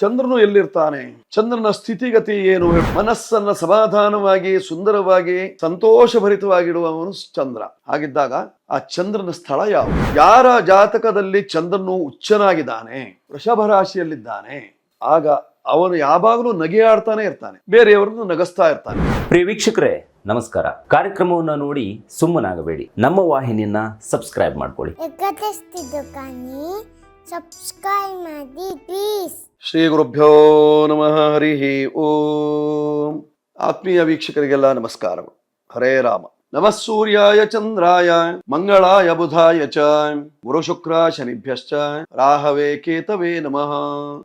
ಚಂದ್ರನು ಎಲ್ಲಿರ್ತಾನೆ? ಚಂದ್ರನ ಸ್ಥಿತಿಗತಿ ಏನು? ಮನಸ್ಸನ್ನ ಸಮಾಧಾನವಾಗಿ ಸುಂದರವಾಗಿ ಸಂತೋಷಭರಿತವಾಗಿಡುವವನು ಚಂದ್ರ. ಹಾಗಿದ್ದಾಗ ಆ ಚಂದ್ರನ ಸ್ಥಳ ಯಾವುದು? ಯಾರ ಜಾತಕದಲ್ಲಿ ಚಂದ್ರನು ಉಚ್ಚನಾಗಿದ್ದಾನೆ? ವೃಷಭ ರಾಶಿಯಲ್ಲಿದ್ದಾನೆ. ಆಗ ಅವನು ಯಾವಾಗಲೂ ನಗೆಯಾಡ್ತಾನೆ ಇರ್ತಾನೆ. ಬೇರೆಯವರನ್ನು ನಗಸ್ತಾ ಇರ್ತಾನೆ. ಪ್ರಿಯ ವೀಕ್ಷಕರೇ ನಮಸ್ಕಾರ. ಕಾರ್ಯಕ್ರಮವನ್ನ ನೋಡಿ ಸುಮ್ಮನಾಗಬೇಡಿ. ನಮ್ಮ ವಾಹಿನಿಯನ್ನ ಸಬ್ಸ್ಕ್ರೈಬ್ ಮಾಡ್ಕೊಳ್ಳಿ. ಸಬ್ಸ್ಕ್ರೈಬ್ ಮಾಡಿ ಪ್ಲೀಸ್ ಶ್ರೀ ಗುರುಭ್ಯೋ ನಮಃ. ಹರಿ ಓಂ. ಆತ್ಮೀಯ ವೀಕ್ಷಕರಿಗೆಲ್ಲ ನಮಸ್ಕಾರಗಳು. ಹರೇ ರಾಮ. ನಮಃ ಸೂರ್ಯಾಯ, ಚಂದ್ರಾಯ, ಮಂಗಳಾಯ, ಬುಧಾಯ ಚ. ಗುರು ಶುಕ್ರ, ಶನಿಭ್ಯಶ್ಚ. ರಾಹವೇ, ಕೇತವೇ ನಮಃ.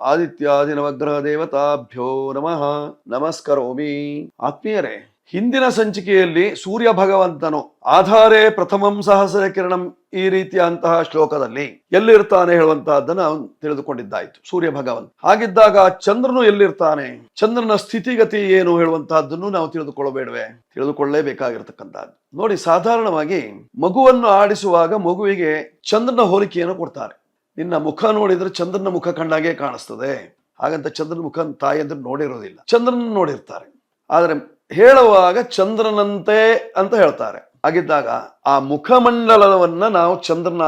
ಆದಿತ್ಯಾದಿ ನವಗ್ರಹ ದೇವತಾಭ್ಯೋ ನಮಃ. ನಮಸ್ಕರೋಮಿ. ಆತ್ಮೀಯರೇ ಹಿಂದಿನ ಸಂಚಿಕೆಯಲ್ಲಿ ಸೂರ್ಯ ಭಗವಂತನು ಆಧಾರೇ ಪ್ರಥಮಂ ಸಹಸ್ರ ಕಿರಣಂ ಈ ರೀತಿಯಂತಹ ಶ್ಲೋಕದಲ್ಲಿ ಎಲ್ಲಿರ್ತಾನೆ ಹೇಳುವಂತಹದ್ದನ್ನ ತಿಳಿದುಕೊಂಡಿದ್ದಾಯ್ತು. ಸೂರ್ಯ ಭಗವಂತ ಹಾಗಿದ್ದಾಗ ಚಂದ್ರನು ಎಲ್ಲಿರ್ತಾನೆ? ಚಂದ್ರನ ಸ್ಥಿತಿಗತಿ ಏನು ಹೇಳುವಂತಹದ್ದನ್ನು ನಾವು ತಿಳಿದುಕೊಳ್ಳಬೇಡವೆ. ತಿಳಿದುಕೊಳ್ಳಲೇಬೇಕಾಗಿರ್ತಕ್ಕಂಥದ್ದು ನೋಡಿ, ಸಾಧಾರಣವಾಗಿ ಮಗುವನ್ನು ಆಡಿಸುವಾಗ ಮಗುವಿಗೆ ಚಂದ್ರನ ಹೋಲಿಕೆಯನ್ನು ಕೊಡ್ತಾರೆ. ನಿನ್ನ ಮುಖ ನೋಡಿದ್ರೆ ಚಂದ್ರನ ಮುಖ ಕಂಡಾಗೆ ಕಾಣಿಸ್ತದೆ. ಹಾಗಂತ ಚಂದ್ರನ ಮುಖ ತಾಯಿ ಅಂದ್ರೆ ನೋಡಿರೋದಿಲ್ಲ. ಚಂದ್ರನ ನೋಡಿರ್ತಾರೆ. ಆದರೆ ಹೇಳುವಾಗ ಚಂದ್ರನಂತೆ ಅಂತ ಹೇಳ್ತಾರೆ. ಹಾಗಿದ್ದಾಗ ಆ ಮುಖಮಂಡಲವನ್ನ ನಾವು ಚಂದ್ರನ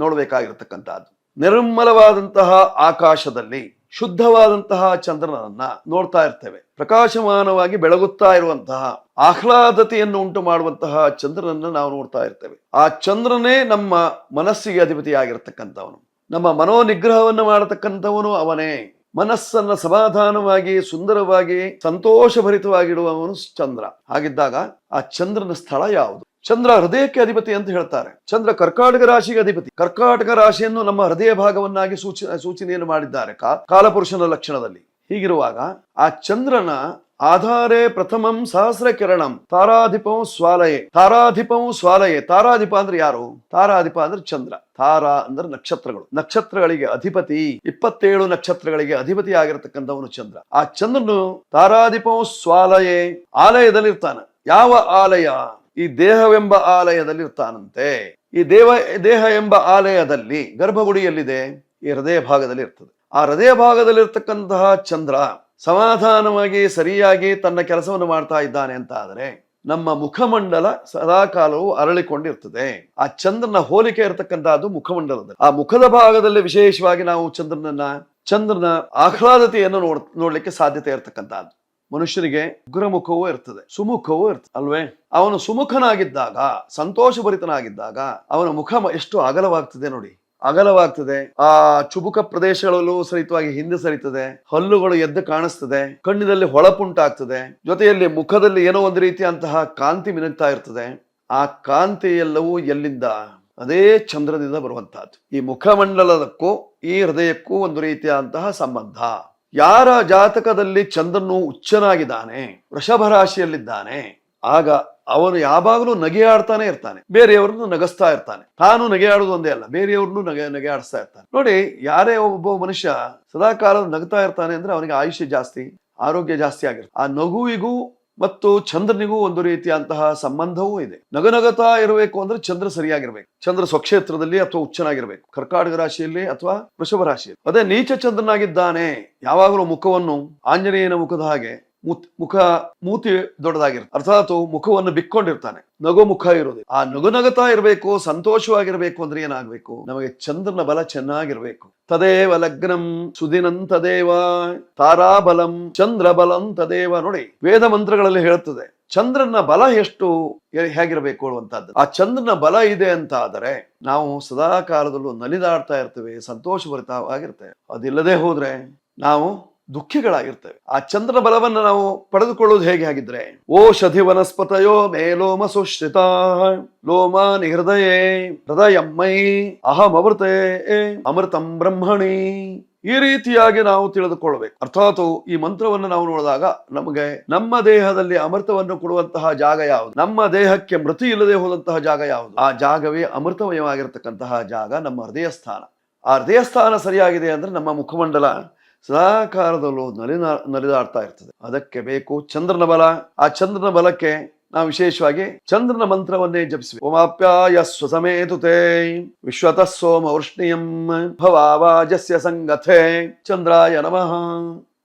ನೋಡಬೇಕಾಗಿರ್ತಕ್ಕಂಥದ್ದು. ನಿರ್ಮಲವಾದಂತಹ ಆಕಾಶದಲ್ಲಿ ಶುದ್ಧವಾದಂತಹ ಚಂದ್ರನನ್ನ ನೋಡ್ತಾ ಇರ್ತೇವೆ. ಪ್ರಕಾಶಮಾನವಾಗಿ ಬೆಳಗುತ್ತಾ ಇರುವಂತಹ ಆಹ್ಲಾದತೆಯನ್ನು ಉಂಟು ಮಾಡುವಂತಹ ಚಂದ್ರನನ್ನ ನಾವು ನೋಡ್ತಾ ಇರ್ತೇವೆ. ಆ ಚಂದ್ರನೇ ನಮ್ಮ ಮನಸ್ಸಿಗೆ ಅಧಿಪತಿಯಾಗಿರ್ತಕ್ಕಂಥವನು. ನಮ್ಮ ಮನೋನಿಗ್ರಹವನ್ನು ಮಾಡತಕ್ಕಂಥವನು ಅವನೇ. ಮನಸ್ಸನ್ನ ಸಮಾಧಾನವಾಗಿ, ಸುಂದರವಾಗಿ, ಸಂತೋಷಭರಿತವಾಗಿಡುವವನು ಚಂದ್ರ. ಹಾಗಿದ್ದಾಗ ಆ ಚಂದ್ರನ ಸ್ಥಳ ಯಾವುದು? ಚಂದ್ರ ಹೃದಯಕ್ಕೆ ಅಧಿಪತಿ ಅಂತ ಹೇಳ್ತಾರೆ. ಚಂದ್ರ ಕರ್ಕಾಟಕ ರಾಶಿಗೆ ಅಧಿಪತಿ. ಕರ್ಕಾಟಕ ರಾಶಿಯನ್ನು ನಮ್ಮ ಹೃದಯ ಭಾಗವನ್ನಾಗಿ ಸೂಚನೆ ಸೂಚನೆಯನ್ನು ಮಾಡಿದ್ದಾರೆ ಕಾಲಪುರುಷನ ಲಕ್ಷಣದಲ್ಲಿ. ಹೀಗಿರುವಾಗ ಆ ಚಂದ್ರನ ಆಧಾರೇ ಪ್ರಥಮಂ ಸಹಸ್ರ ಕಿರಣಂ ತಾರಾಧಿಪಂ ಸ್ವಾಲಯೇ. ತಾರಾಧಿಪಂ ಸ್ವಾಲಯೇ. ತಾರಾಧಿಪ ಅಂದ್ರೆ ಯಾರು? ತಾರಾಧಿಪ ಅಂದ್ರೆ ಚಂದ್ರ. ತಾರಾ ಅಂದ್ರೆ ನಕ್ಷತ್ರಗಳು. ನಕ್ಷತ್ರಗಳಿಗೆ ಅಧಿಪತಿ. ಇಪ್ಪತ್ತೇಳು ನಕ್ಷತ್ರಗಳಿಗೆ ಅಧಿಪತಿ ಆಗಿರತಕ್ಕಂಥವನು ಚಂದ್ರ. ಆ ಚಂದ್ರನು ತಾರಾಧಿಪಂ ಸ್ವಾಲಯೇ ಆಲಯದಲ್ಲಿ ಇರ್ತಾನೆ ಯಾವ ಆಲಯ? ಈ ದೇಹವೆಂಬ ಆಲಯದಲ್ಲಿ ಇರ್ತಾನಂತೆ ಈ ದೇವ, ದೇಹ ಎಂಬ ಆಲಯದಲ್ಲಿ ಗರ್ಭಗುಡಿಯಲ್ಲಿದೆ. ಈ ಹೃದಯ ಭಾಗದಲ್ಲಿ ಇರ್ತದೆ. ಆ ಹೃದಯ ಭಾಗದಲ್ಲಿ ಇರ್ತಕ್ಕಂತಹ ಚಂದ್ರ ಸಮಾಧಾನವಾಗಿ ಸರಿಯಾಗಿ ತನ್ನ ಕೆಲಸವನ್ನು ಮಾಡ್ತಾ ಇದ್ದಾನೆ ಅಂತ ಆದರೆ ನಮ್ಮ ಮುಖಮಂಡಲ ಸದಾಕಾಲವು ಅರಳಿಕೊಂಡಿರ್ತದೆ. ಆ ಚಂದ್ರನ ಹೋಲಿಕೆ ಇರತಕ್ಕಂತಹದ್ದು ಮುಖಮಂಡಲದಲ್ಲಿ. ಆ ಮುಖದ ಭಾಗದಲ್ಲಿ ವಿಶೇಷವಾಗಿ ನಾವು ಚಂದ್ರನನ್ನ, ಚಂದ್ರನ ಆಹ್ಲಾದತೆಯನ್ನು ನೋಡ್, ನೋಡ್ಲಿಕ್ಕೆ ಸಾಧ್ಯತೆ ಇರತಕ್ಕಂತಹದ್ದು ಮನುಷ್ಯನಿಗೆ ಉಗ್ರಮುಖವೂ ಇರ್ತದೆ, ಸುಮುಖವೂ ಇರ್ತದೆ, ಅಲ್ವೇ? ಅವನು ಸುಮುಖನಾಗಿದ್ದಾಗ, ಸಂತೋಷಭರಿತನಾಗಿದ್ದಾಗ ಅವನ ಮುಖ ಎಷ್ಟು ಅಗಲವಾಗ್ತದೆ ನೋಡಿ. ಅಗಲವಾಗ್ತದೆ. ಆ ಚುಬುಕ ಪ್ರದೇಶಗಳಲ್ಲೂ ಸಹಿತವಾಗಿ ಹಿಂದೆ ಸರಿತದೆ. ಹಲ್ಲುಗಳು ಎದ್ದು ಕಾಣಿಸ್ತದೆ. ಕಣ್ಣಿನಲ್ಲಿ ಹೊಳಪುಂಟಾಗ್ತದೆ. ಜೊತೆಯಲ್ಲಿ ಮುಖದಲ್ಲಿ ಏನೋ ಒಂದು ರೀತಿಯಂತಹ ಕಾಂತಿ ಮಿನುಗ್ತಾ ಇರ್ತದೆ. ಆ ಕಾಂತಿ ಎಲ್ಲವೂ ಎಲ್ಲಿಂದ? ಅದೇ ಚಂದ್ರನಿಂದ ಬರುವಂತಹದ್ದು ಈ ಮುಖಮಂಡಲಕ್ಕೂ, ಈ ಹೃದಯಕ್ಕೂ ಒಂದು ರೀತಿಯಾದಂತಹ ಸಂಬಂಧ. ಯಾರ ಜಾತಕದಲ್ಲಿ ಚಂದ್ರನು ಉಚ್ಚನಾಗಿದ್ದಾನೆ? ವೃಷಭ ರಾಶಿಯಲ್ಲಿದ್ದಾನೆ? ಆಗ ಅವನು ಯಾವಾಗಲೂ ನಗೆಯಾಡ್ತಾನೆ ಇರ್ತಾನೆ. ಬೇರೆಯವ್ರನ್ನು ನಗಸ್ತಾ ಇರ್ತಾನೆ. ತಾನು ನಗೆಯಾಡೋದು ಒಂದೇ ಅಲ್ಲ, ಬೇರೆಯವ್ರನ್ನು ನಗೆ, ನಗೆಯಾಡಿಸ್ತಾ ಇರ್ತಾನೆ. ನೋಡಿ, ಯಾರೇ ಒಬ್ಬ ಮನುಷ್ಯ ಸದಾಕಾಲ ನಗ್ತಾ ಇರ್ತಾನೆ ಅಂದ್ರೆ ಅವನಿಗೆ ಆಯುಷ್ಯ ಜಾಸ್ತಿ, ಆರೋಗ್ಯ ಜಾಸ್ತಿ ಆಗಿರುತ್ತೆ. ಆ ನಗುವಿಗೂ ಮತ್ತು ಚಂದ್ರನಿಗೂ ಒಂದು ರೀತಿಯಂತಹ ಸಂಬಂಧವೂ ಇದೆ. ನಗನಗತಾ ಇರಬೇಕು ಅಂದ್ರೆ ಚಂದ್ರ ಸರಿಯಾಗಿರ್ಬೇಕು. ಚಂದ್ರ ಸ್ವಕ್ಷೇತ್ರದಲ್ಲಿ ಅಥವಾ ಉಚ್ಚನಾಗಿರ್ಬೇಕು ಕರ್ಕಾಟಕ ರಾಶಿಯಲ್ಲಿ ಅಥವಾ ವೃಷಭ ರಾಶಿಯಲ್ಲಿ. ಅದೇ ನೀಚ ಚಂದ್ರನಾಗಿದ್ದಾನೆ, ಯಾವಾಗಲೂ ಮುಖವನ್ನು ಆಂಜನೇಯನ ಮುಖದ ಹಾಗೆ ಮುಖ ಮೂತಿ ದೊಡ್ಡದಾಗಿರುತ್ತೆ. ಅರ್ಥಾತ್ ಮುಖವನ್ನು ಬಿಕ್ಕೊಂಡಿರ್ತಾನೆ. ನಗು ಮುಖ ಇರೋದು. ಆ ನಗು ನಗತಾ ಇರಬೇಕು, ಸಂತೋಷವಾಗಿರ್ಬೇಕು ಅಂದ್ರೆ ಏನಾಗಬೇಕು? ನಮಗೆ ಚಂದ್ರನ ಬಲ ಚೆನ್ನಾಗಿರ್ಬೇಕು. ತದೇವ ಲಗ್ನಂ ಸುದಿನಂ ತದೇವ ತಾರಾಬಲಂ ಚಂದ್ರ ಬಲಂ ತದೇವ. ನೋಡಿ, ವೇದ ಮಂತ್ರಗಳಲ್ಲಿ ಹೇಳುತ್ತದೆ, ಚಂದ್ರನ ಬಲ ಎಷ್ಟು ಹೇಗಿರಬೇಕು ಅನ್ನುವಂಥದ್ದು ಆ ಚಂದ್ರನ ಬಲ ಇದೆ ಅಂತ ಆದರೆ ನಾವು ಸದಾ ಕಾಲದಲ್ಲೂ ನಲಿದಾಡ್ತಾ ಇರ್ತೇವೆ, ಸಂತೋಷಭರಿತವಾಗಿರ್ತೇವೆ. ಅದಿಲ್ಲದೆ ಹೋದ್ರೆ ನಾವು ದುಃಖಿಗಳಾಗಿರ್ತೇವೆ. ಆ ಚಂದ್ರ ಬಲವನ್ನು ನಾವು ಪಡೆದುಕೊಳ್ಳುವುದು ಹೇಗೆ ಆಗಿದ್ರೆ ಓಷಧಿ ವನಸ್ಪತಯೋ ಮೇಲೋಮ ಸುಶ್ರಿತ, ಲೋಮ ಹೃದಯೇ ಹೃದಯಮ್ಮೈ ಅಹಂ ಅಮೃತೆ ಅಮೃತಂ ಬ್ರಹ್ಮಣಿ. ಈ ರೀತಿಯಾಗಿ ನಾವು ತಿಳಿದುಕೊಳ್ಳಬೇಕು. ಅರ್ಥಾತ್ ಈ ಮಂತ್ರವನ್ನು ನಾವು ನೋಡಿದಾಗ ನಮಗೆ ನಮ್ಮ ದೇಹದಲ್ಲಿ ಅಮೃತವನ್ನು ಕೊಡುವಂತಹ ಜಾಗ ಯಾವುದು? ನಮ್ಮ ದೇಹಕ್ಕೆ ಮೃತಿ ಇಲ್ಲದೆ ಹೋದಂತಹ ಜಾಗ ಯಾವುದು? ಆ ಜಾಗವೇ ಅಮೃತಮಯವಾಗಿರತಕ್ಕಂತಹ ಜಾಗ, ನಮ್ಮ ಹೃದಯ ಸ್ಥಾನ ಆ ಹೃದಯ ಸ್ಥಾನ ಸರಿಯಾಗಿದೆ ಅಂದ್ರೆ ನಮ್ಮ ಮುಖಮಂಡಲ ಸದಾಕಾಲದಲ್ಲೂ ನಲಿನ ನಲಿದಾಡ್ತಾ ಇರ್ತದೆ. ಅದಕ್ಕೆ ಬೇಕು ಚಂದ್ರನ ಬಲ. ಆ ಚಂದ್ರನ ಬಲಕ್ಕೆ ನಾವು ವಿಶೇಷವಾಗಿ ಚಂದ್ರನ ಮಂತ್ರವನ್ನೇ ಜಪಿಸಿ ಓಮಾಪ್ಯಾಯ ಸ್ವಸಮೇತುತೆ ವಿಶ್ವತಃ ಸೋಮ ವೃಷ್ಣಿಯಂ ಭವಾವಾಜಸ್ಯ ಸಂಗಥೆ ಚಂದ್ರಾಯ ನಮಃ.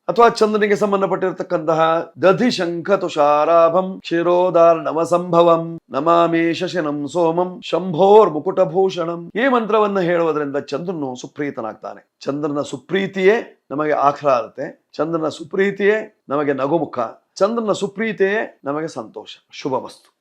ಅಥವಾ ಚಂದ್ರನಿಗೆ ಸಂಬಂಧಪಟ್ಟಿರತಕ್ಕಂತಹ ದಧಿ ಶಂಖ ತುಷಾರಾಭಂ ಕ್ಷೀರೋದಾರ್ಣವ ಸಂಭವಂ ನಮಾಮಿ ಶಶಿನಂ ಸೋಮಂ ಶಂಭೋರ್ ಮುಕುಟಭೂಷಣಂ ಈ ಮಂತ್ರವನ್ನ ಹೇಳುವುದರಿಂದ ಚಂದ್ರನು ಸುಪ್ರೀತನಾಗ್ತಾನೆ. ಚಂದ್ರನ ಸುಪ್ರೀತಿಯೇ ನಮಗೆ ಆಹ್ಲಾದತೆ ಚಂದ್ರನ ಸುಪ್ರೀತಿಯೇ ನಮಗೆ ನಗುಮುಖ. ಚಂದ್ರನ ಸುಪ್ರೀತಿಯೇ ನಮಗೆ ಸಂತೋಷ. ಶುಭ ವಸ್ತು